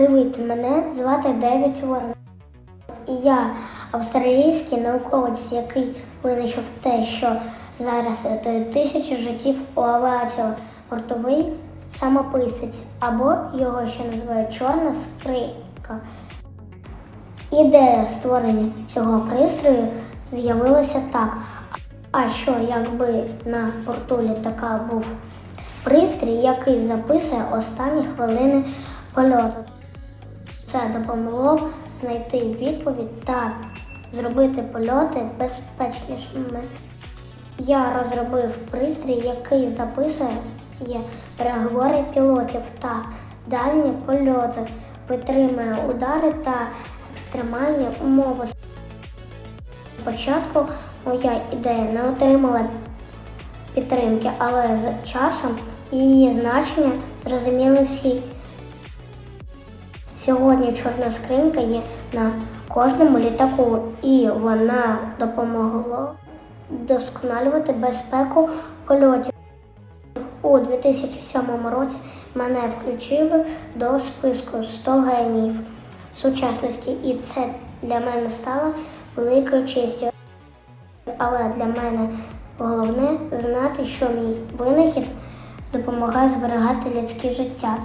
Привіт, мене звати Девід Уоррен. І я австралійський науковець, який винайшов те, що зараз тисячі життів у авіації бортовий самописець, або його ще називають чорна скринька. Ідея створення цього пристрою з'явилася так. А що, якби на борту літака був пристрій, який записує останні хвилини польоту? Це допомогло знайти відповідь та зробити польоти безпечнішими. Я розробив пристрій, який записує переговори пілотів та дальні польоти, витримує удари та екстремальні умови. Спочатку моя ідея не отримала підтримки, але з часом її значення зрозуміли всі. Сьогодні чорна скринька є на кожному літаку, і вона допомогла вдосконалювати безпеку польотів. У 2007 році мене включили до списку 100 геніїв сучасності, і це для мене стало великою честю. Але для мене головне знати, що мій винахід допомагає зберігати людське життя.